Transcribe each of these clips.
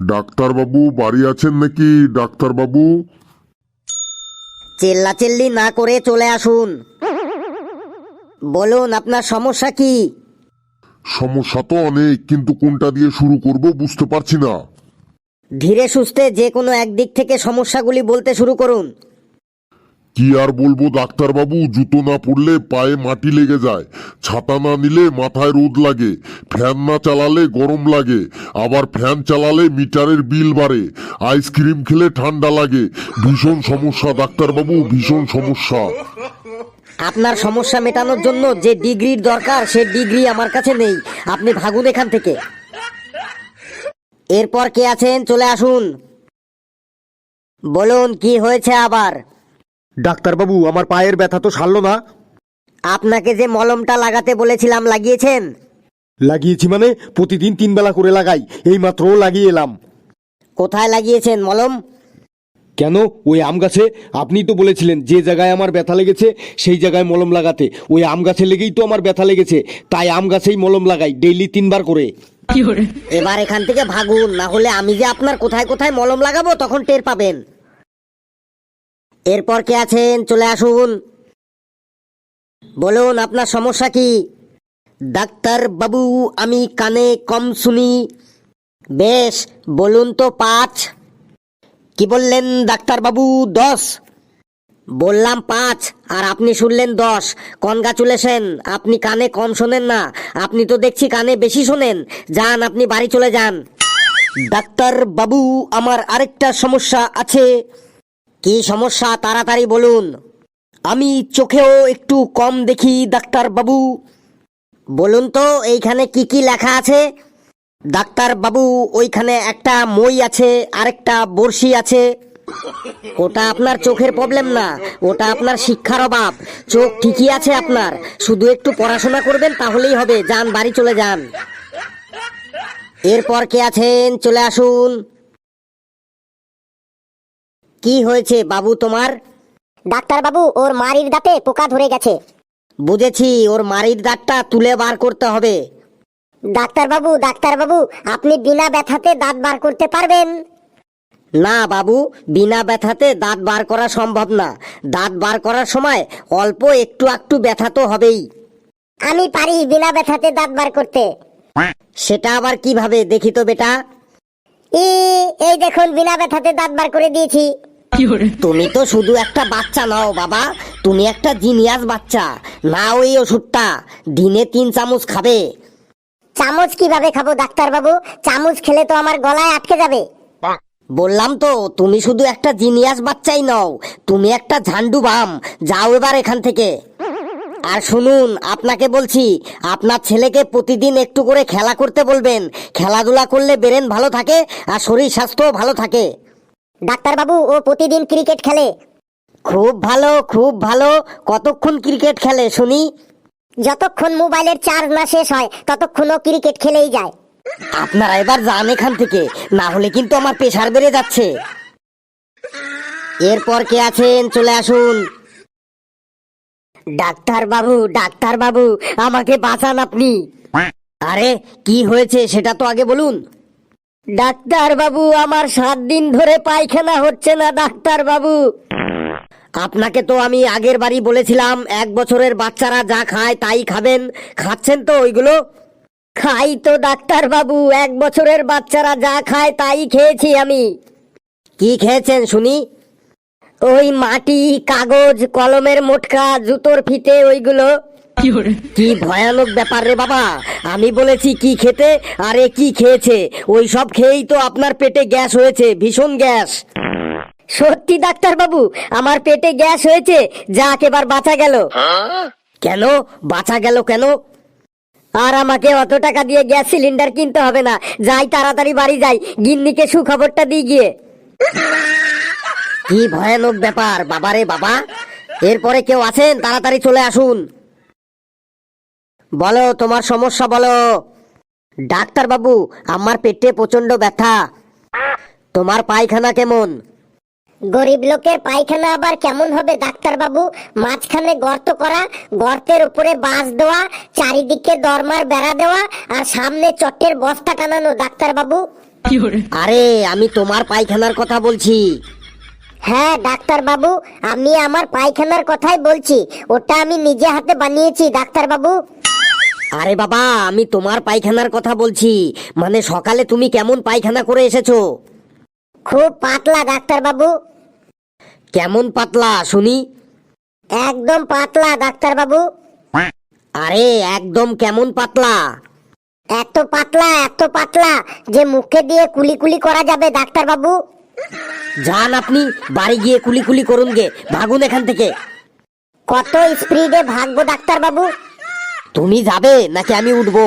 ডাক্তারবাবু বাড়ি আছেন নাকি ডাক্তারবাবু? চেল্লাচেল্লি না করে চলে আসুন। বলুন আপনার সমস্যা কি? সমস্যা তো অনেক কিন্তু কোনটা দিয়ে শুরু করব বুঝতে পারছি না। ধীরে সুস্থে যে কোনো একদিক থেকে সমস্যাগুলি বলতে শুরু করুন। কি আর বলব ডাক্তারবাবু, জুতো না পরলে পায়ে মাটি লেগে যায়। ছাতা না নিলে মাথায় রোদ লাগে। ফ্যান না চালালে গরম লাগে। আবার ফ্যান চালালে মিটারের বিল বাড়ে। আইসক্রিম খেলে ঠান্ডা লাগে। ভীষণ সমস্যা, ডাক্তারবাবু, ভীষণ সমস্যা। আপনার সমস্যা মেটানোর জন্য যে ডিগ্রির দরকার, সে ডিগ্রি আমার কাছে নেই। আপনি ভাগুন এখান থেকে। এরপর কে আছেন? চলে আসুন। বলুন, কি হয়েছে আবার? ডাক্তারবাবু আমার পায়ের ব্যথা তো সারলো না। আপনাকে যে মলমটা লাগাতে বলেছিলাম লাগিয়েছেন? লাগিয়েছি মানে প্রতিদিন তিন বেলা করে লাগাই এই মাত্র লাগিয়ে এলাম। কোথায় লাগিয়েছেন মলম? কেন? ওই আম গাছে? আপনি তো বলেছিলেন যে জায়গায় আমার ব্যথা লেগেছে সেই জায়গায় মলম লাগাতে। ওই আম গাছে লেগেই তো আমার ব্যথা লেগেছে তাই আম গাছেই মলম লাগাই ডেইলি তিনবার করে? এবার এখান থেকে ভাগুন না হলে আমি যে আপনার কোথায় কোথায় মলম লাগাবো তখন টের পাবেন। এরপর কে আছেন? চলে আসুন। বলুন, আপনার সমস্যা কি? ডাক্তার বাবু, আমি কানে কম শুনি। বেশ, বলুন তো পাঁচ। কি বললেন ডাক্তার বাবু? দশ। বললাম পাঁচ, আর আপনি শুনলেন দশ। কনগ্রাচুলেশন, আপনি কানে কম শোনেন না। আপনি তো দেখছি কানে বেশি শোনেন। যান, আপনি বাড়ি চলে যান। ডাক্তার বাবু, আমার আরেকটা সমস্যা আছে। কি সমস্যা? তাড়াতাড়ি বলুন। আমি চোখেও একটু কম দেখি, ডাক্তার বাবু। বলুন তো, এইখানে কি কি লেখা আছে? ডাক্তার বাবু, ওইখানে একটা মই আছে, আরেকটা বড়শি আছে। ওটা আপনার চোখের প্রবলেম না, ওটা আপনার শিক্ষার অভাব। চোখ ঠিকই আছে আপনার, শুধু একটু পড়াশোনা করবেন তাহলেই হবে, যান, বাড়ি চলে যান। এরপর কে আছেন? চলে আসুন। কি হয়েছে বাবু তোমার? ডাক্তার বাবু ওর মারির দাঁতে পোকা ধরে গেছে। বুঝেছি ওর মারির দাঁতটা তুলে বার করতে হবে। ডাক্তার বাবু ডাক্তার বাবু আপনি বিনা ব্যথাতে দাঁত বার করতে পারবেন। না বাবু বিনা ব্যথাতে দাঁত বার করা সম্ভব না। দাঁত বার করার সময় অল্প একটু একটু ব্যথা তো হবেই। আমি পারি বিনা ব্যথাতে দাঁত বার করতে। সেটা আবার কীভাবে দেখি তো বেটা। এই দেখুন বিনা ব্যথাতে দাঁত বার করে দিয়েছি। তুমি তো শুধু একটা বাচ্চা নাও বাবা। তুমি একটা জিনিয়াস বাচ্চা। না ওই ওষুধটা। দিনে তিন চামচ খাবে। চামচ কীভাবে খাব ডাক্তার বাবু চামচ খেলে তো আমার গলায় আটকে যাবে। বললাম তো তুমি শুধু একটা জিনিয়াস বাচ্চাই নও। তুমি একটা ঝান্ডু বাম। যাও এবার এখান থেকে। আর শুনুন আপনাকে বলছি আপনার ছেলেকে প্রতিদিন একটু করে খেলা করতে বলবেন। খেলাধুলা করলে ব্রেন ভালো থাকে আর শরীর স্বাস্থ্যও ভালো থাকে। ডাক্তার বাবু ও প্রতিদিন ক্রিকেট খেলে। খুব ভালো খুব ভালো। কতক্ষণ ক্রিকেট খেলে শুনি? যতক্ষণ মোবাইলের চার্জ না শেষ হয় ততক্ষণ ও ক্রিকেট খেলেই যায়। আপনারা এবার যান এখান থেকে না হলে কিন্তু আমার প্রেশার বেড়ে যাচ্ছে। এরপর কে আছেন? চলে আসুন। ডাক্তার বাবু ডাক্তার বাবু আমাকে বাঁচান আপনি। আরে কি হয়েছে সেটা তো আগে বলুন। ডাক্তার বাবু আমার সাত দিন ধরে পায়খানা হচ্ছে না ডাক্তার বাবু আপনাকে তো আমি আগের বাড়ি বলেছিলাম, এক বছরের বাচ্চারা যা খায় তাই খাবেন। খাচ্ছেন তো ওইগুলো? খাই তো ডাক্তার বাবু এক বছরের বাচ্চারা যা খায় তাই খেয়েছি আমি। কি খেয়েছেন শুনি? ওই মাটি, কাগজ, কলমের মোটকা, জুতোর ফিতে ওইগুলো। কি ভয়ানক ব্যাপার রে বাবা? আমি বলেছি কি খেতে, আরে কি খেয়েছে? ওই সব খেয়েই তো আপনার পেটে গ্যাস হয়েছে, ভীষণ গ্যাস। সত্যি, ডাক্তার বাবু, আমার পেটে গ্যাস হয়েছে, যাক এবার বাঁচা গেল। কেন? বাঁচা গেল কেন? আর আমাকে অত টাকা দিয়ে গ্যাস সিলিন্ডার কিনতে হবে না। যাই, তাড়াতাড়ি বাড়ি যাই। গিন্নিকে সুখবরটা দিয়ে গিয়ে। কি ভয়ানক ব্যাপার, বাবারে বাবা। এরপরে কেউ আছেন? তাড়াতাড়ি চলে আসুন। বলো তোমার সমস্যা বলো। ডাক্তার বাবু আমার পেটে প্রচণ্ড ব্যথা। তোমার পায়খানা কেমন? গরিব লোকের পায়খানা আবার কেমন হবে ডাক্তার বাবু মাঝখানে গর্ত করা গর্তের উপরে বাঁশ দেওয়া চারিদিকে দরমার বেড়া দেওয়া আর সামনে চটের বস্তা টানানো ডাক্তার বাবু আরে আমি তোমার পায়খানার কথা বলছি। হ্যাঁ ডাক্তার বাবু আমি আমার পায়খানার কথাই বলছি। ওটা আমি নিজে হাতে বানিয়েছি ডাক্তার বাবু আরে বাবা আমি তোমার পায়খানার কথা বলছি। মানে সকালে তুমি কেমন পায়খানা করে এসেছ? খুব পাতলা ডাক্তার বাবু কেমন পাতলা শুনি। একদম পাতলা ডাক্তার বাবু আরে একদম কেমন পাতলা? এত পাতলা এত পাতলা যে মুখে দিয়ে কুলি কুলি করা যাবে ডাক্তার বাবু যান আপনি বাড়ি গিয়ে কুলি কুলি করুন গে। ভাগুন এখান থেকে। কত স্পিডে ভাগবো ডাক্তার বাবু তুমি যাবে নাকি আমি উঠবো?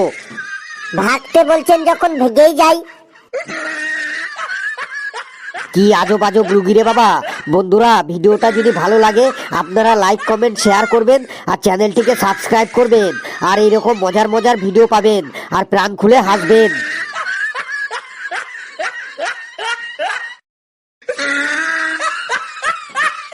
ভাগতে বলছেন যখন ভেগেই যাই। কি আজব আজব রুগী রে বাবা। বন্ধুরা ভিডিওটা যদি ভালো লাগে আপনারা লাইক কমেন্ট শেয়ার করবেন আর চ্যানেলটিকে সাবস্ক্রাইব করবেন। আর এইরকম মজার মজার ভিডিও পাবেন। আর প্রাণ খুলে হাসবেন।